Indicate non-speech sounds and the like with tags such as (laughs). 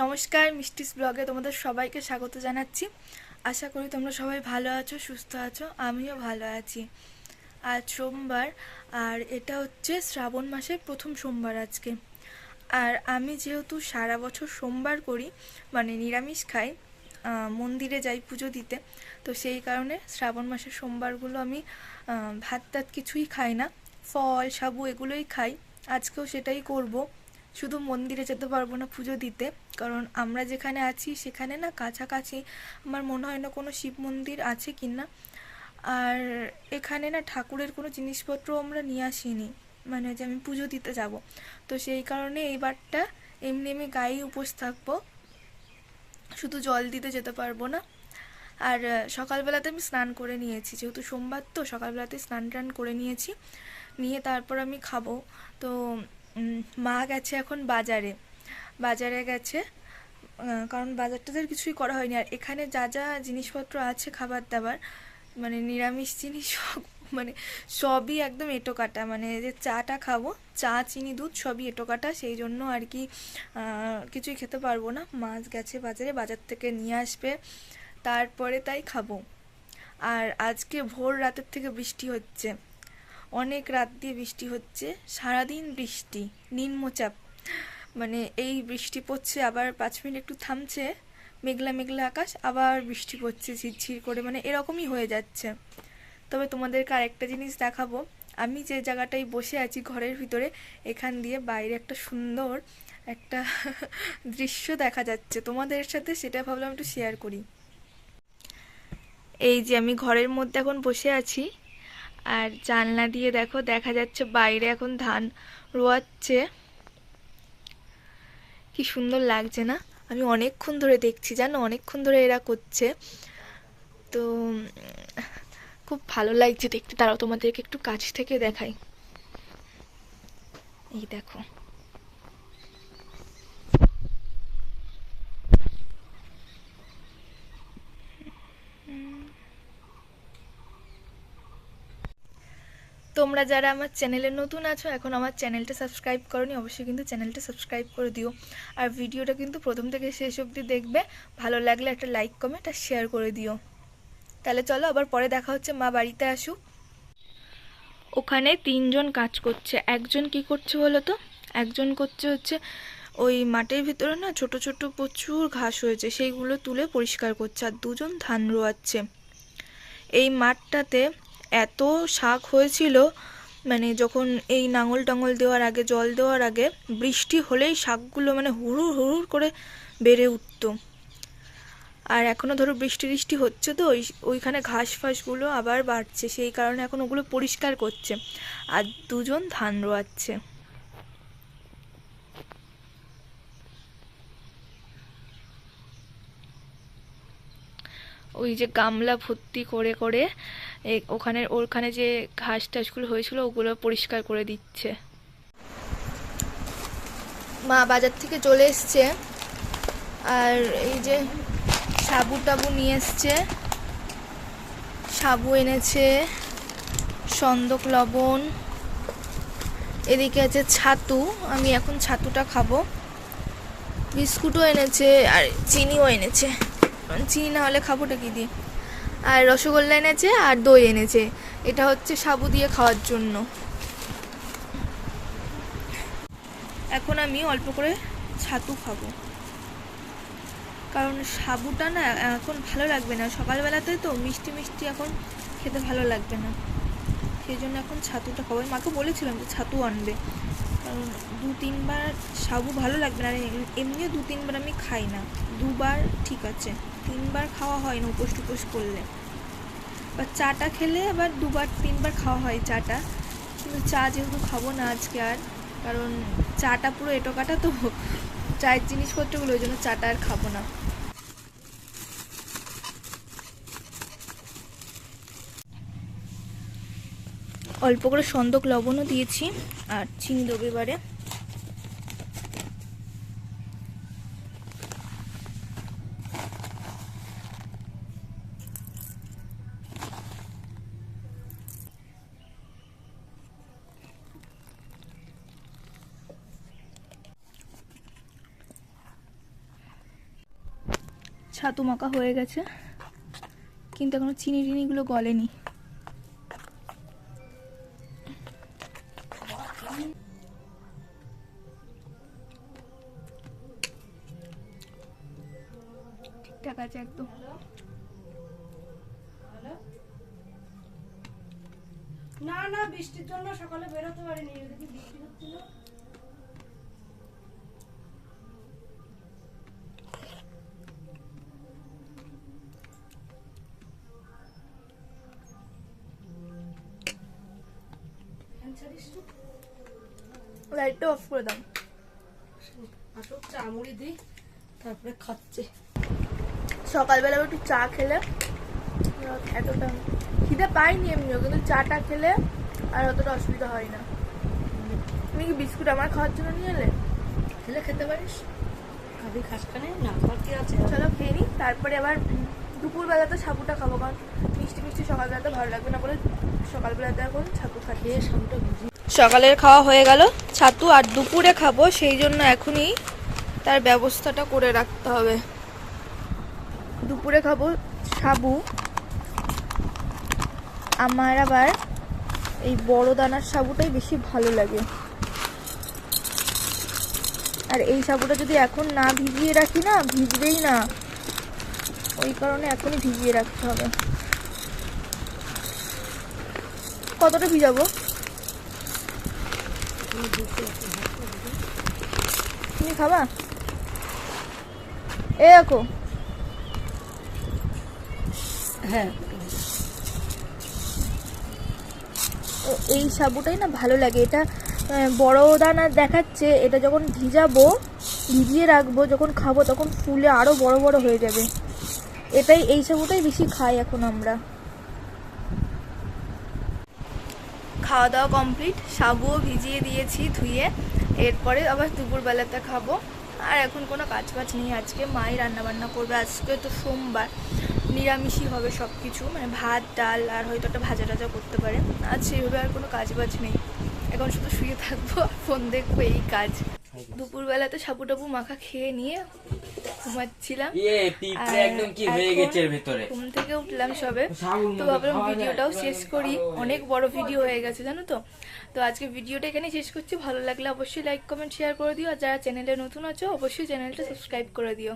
নমস্কার, মিষ্টিস ব্লগে তোমাদের সবাইকে স্বাগত জানাচ্ছি। আশা করি তোমরা সবাই ভালো আছো, সুস্থ আছো, আমিও ভালো আছি। আজ সোমবার, আর এটা হচ্ছে শ্রাবণ মাসের প্রথম সোমবার আজকে। আর আমি যেহেতু সারা বছর সোমবার করি মানে নিরামিষ খাই মন্দিরে যাই পুজো দিতে, তো সেই কারণে শ্রাবণ মাসের সোমবারগুলো আমি ভাত টাত কিছুই খাই না। ফল, সাবু এগুলোই খাই। আজকেও সেটাই করব। শুধু মন্দিরে যেতে পারব না পুজো দিতে। কারণ আমরা যেখানে আছি সেখানে না কাছাকাছি আমার মনে হয় না কোনো শিব মন্দির আছে কি না আর এখানে না ঠাকুরের কোনো জিনিসপত্র আমরা নিয়ে আসিনি। মানে যে আমি পুজো দিতে যাব। তো সেই কারণে এইবারটা এমনি আমি গায়ে উপোস থাকব। শুধু জল দিতে যেতে পারব না। আর সকালবেলাতে আমি স্নান করে নিয়েছি। যেহেতু সোমবার তো সকালবেলাতে স্নান টান করে নিয়েছি। নিয়ে তারপর আমি খাব। তো মা গেছে এখন বাজারে। বাজারে গেছে কারণ বাজার টাজার কিছুই করা হয়নি। আর এখানে যা যা জিনিসপত্র আছে, খাবার দাবার মানে নিরামিষ জিনিস মানে সবই একদম এটো কাটা মানে যে চাটা খাব, চা, চিনি, দুধ সবই এঁটো কাটা সেই জন্য আর কি কিছুই খেতে পারব না। মাছ গেছে বাজারে, বাজার থেকে নিয়ে আসবে, তারপরে তাই খাব। আর আজকে ভোর রাতের থেকে বৃষ্টি হচ্ছে। অনেক রাত দিয়ে বৃষ্টি হচ্ছে, সারাদিন বৃষ্টি, নিম্নচাপ। মানে এই বৃষ্টি পড়ছে, আবার পাঁচ মিনিট একটু থামছে, মেঘলা মেঘলা আকাশ, আবার বৃষ্টি পড়ছে, ঝিরঝির করে মানে এরকমই হয়ে যাচ্ছে। তবে তোমাদেরকে আরেকটা জিনিস দেখাবো। আমি যে জায়গাটায় বসে আছি ঘরের ভিতরে, এখান দিয়ে বাইরে একটা সুন্দর একটা (laughs) দৃশ্য দেখা যাচ্ছে। তোমাদের সাথে সেটা ভাবলাম একটু শেয়ার করি। এই যে আমি ঘরের মধ্যে এখন বসে আছি আর জানলা দিয়ে দেখো, দেখা যাচ্ছে বাইরে এখন ধান রোয়াচ্ছে। কি সুন্দর লাগছে না? আমি অনেকক্ষণ ধরে দেখছি, জানো? অনেকক্ষণ ধরে এরা করছে। তো, খুব ভালো লাগছে দেখতে। তারাও তোমাদেরকে একটু কাছ থেকে দেখাই। এই দেখো। তোমরা যারা আমার চ্যানেলে নতুন আছো, এখন আমার চ্যানেলটা সাবস্ক্রাইব করনি, অবশ্যই কিন্তু চ্যানেলটা সাবস্ক্রাইব করে দিও। আর ভিডিওটা কিন্তু প্রথম থেকে শেষ অবধি দেখবে, ভালো লাগলে একটা লাইক কমেন্ট আর শেয়ার করে দিও। তাহলে চলো আবার পরে দেখা হচ্ছে, মা বাড়িতে আসুক। ওখানে তিনজন কাজ করছে। একজন কি করছে বলো তো? একজন করছে হচ্ছে ওই মাঠের ভিতরে না ছোট ছোট প্রচুর ঘাস হয়েছে, সেইগুলো তুলে পরিষ্কার করছে, আর দুজন ধান রোয়াচ্ছে। এই মাঠটাতে এত শাক হয়েছিল মানে যখন এই নাঙল টাঙল দেওয়ার আগে, জল দেওয়ার আগে, বৃষ্টি হলেই শাকগুলো মানে হুড়ুর হুড়ুর করে বেড়ে উঠত। আর এখনও ধরো বৃষ্টি বৃষ্টি হচ্ছে তো, ওই ওইখানে ঘাস ফাঁসগুলো আবার বাড়ছে, সেই কারণে এখন ওগুলো পরিষ্কার করছে। আর দুজন ধান রোয়াচ্ছে। ওই যে গামলা ভর্তি করে করে ওখানে ওখানে যে ঘাস টাসগুলো হয়েছিল ওগুলো পরিষ্কার করে দিচ্ছে। মা বাজার থেকে চলে এসছে। আর এই যে সাবু টাবু নিয়ে এসছে। সাবু এনেছে, সন্দক লবণ, এদিকে আছে ছাতু। আমি এখন ছাতুটা খাব। বিস্কুটও এনেছে আর চিনিও এনেছে। চিনি না হলে খাবোটা কি দিয়ে? আর রসগোল্লা এনেছে আর দই এনেছে। এটা হচ্ছে সাবু দিয়ে খাওয়ার জন্য। এখন আমি অল্প করে ছাতু খাব। কারণ সাবুটা না এখন ভালো লাগবে না। সকালবেলাতে তো মিষ্টি মিষ্টি এখন খেতে ভালো লাগবে না। সেই জন্য এখন ছাতুটা খাব। মাকে বলেছিলাম যে ছাতু আনবে। কারণ দু তিনবার সাবু ভালো লাগবে না, আর এম- এমনিও দু তিনবার আমি খাই না। দুবার ঠিক আছে, তিনবার খাওয়া হয় না উপোস টুপোস করলে। বা চাটা খেলে আবার দুবার, তিনবার খাওয়া হয় চাটা। কিন্তু চা যেহেতু খাব না আজকে আর, কারণ চাটা পুরো এটো কাটা তো, চায়ের জিনিসপত্রগুলো, ওই জন্য চাটা আর খাব না। অল্প করে সন্দক লবণও দিয়েছি আর চিনি দেবো এবারে। ছাতু মাখা হয়ে গেছে, কিন্তু এখনও চিনি টিনিগুলো গলেনি। ঠিকঠাক আছে একদম। না না বৃষ্টির জন্য সকালে বেরোতে পারিনি এদিকে বৃষ্টি হচ্ছিল? লাইটটা অফ করে দাও। আসুক চা মুড়ি দিই তারপরে খাচ্ছে। সকালবেলা একটু চা খেলে। এতটা খিদে পাইনি এমনিও কিন্তু চাটা খেলে আর অতটা অসুবিধা হয় না। তুমি কি বিস্কুট আমার খাওয়ার জন্য নিয়ে এলে? খেলে খেতে পারিস? খাবি খাস কানে না খাওয়ার কি আছে? চলো খেয়ে নিই তারপরে আবার দুপুরবেলাতে সাবুটা খাব কারণ মিষ্টি মিষ্টি সকালবেলাতে ভালো লাগবে না বলে সকালবেলাতে এখন ছাতু সামটা বুঝি সকালের খাওয়া হয়ে গেল ছাতু আর দুপুরে খাব সেই জন্য এখনই তার ব্যবস্থাটা করে রাখতে হবে। দুপুরে খাব সাবু। আমার আবার এই বড় দানার সাবুটাই বেশি ভালো লাগে। আর এই সাবুটা যদি এখন না ভিজিয়ে রাখি না, ভিজবেই না। ওই কারণে এখনই ভিজিয়ে রাখতে হবে। কতটা ভিজাবো? তুমি খাবা? এ দেখো। হ্যাঁ। এই সাবুটাই না ভালো লাগে। এটা বড় দানা দেখাচ্ছে এটা যখন ভিজাবো ভিজিয়ে রাখব যখন খাব তখন ফুলে আরও বড় বড় হয়ে যাবে। এটাই এই সাবুটাই বেশি খাই এখন আমরা। খাওয়া দাওয়া কমপ্লিট সাবুও ভিজিয়ে দিয়েছি ধুয়ে এরপরে আবার দুপুরবেলাতে খাব। আর এখন কোনো কাজ বাজ নেই। আজকে মাই রান্না বান্না করবে। আজকে তো সোমবার। নিরামিষই হবে সব কিছু মানে ভাত, ডাল আর হয়তো একটা ভাজা টাজা করতে পারে। আজ সেইভাবে আর কোনো কাজ বাজ নেই। এখন শুধু শুয়ে থাকব আর ফোন দেখব এই কাজ। দুপুরবেলাতে সাবু টাবু মাখা খেয়ে নিয়ে ঘুমাচ্ছিলাম। ইয়ে একদম কি হয়ে গেছে ভেতরে? ঘুম থেকে উঠলাম সবে। তো ভাবলাম ভিডিওটাও শেষ করি। অনেক বড় ভিডিও হয়ে গেছে জানো তো? তো আজকে ভিডিওটা এখানে শেষ করছি। ভালো লাগলে অবশ্যই লাইক কমেন্ট শেয়ার করে দিও। আর যারা চ্যানেলে নতুন আছো অবশ্যই চ্যানেলটা সাবস্ক্রাইব করে দিও।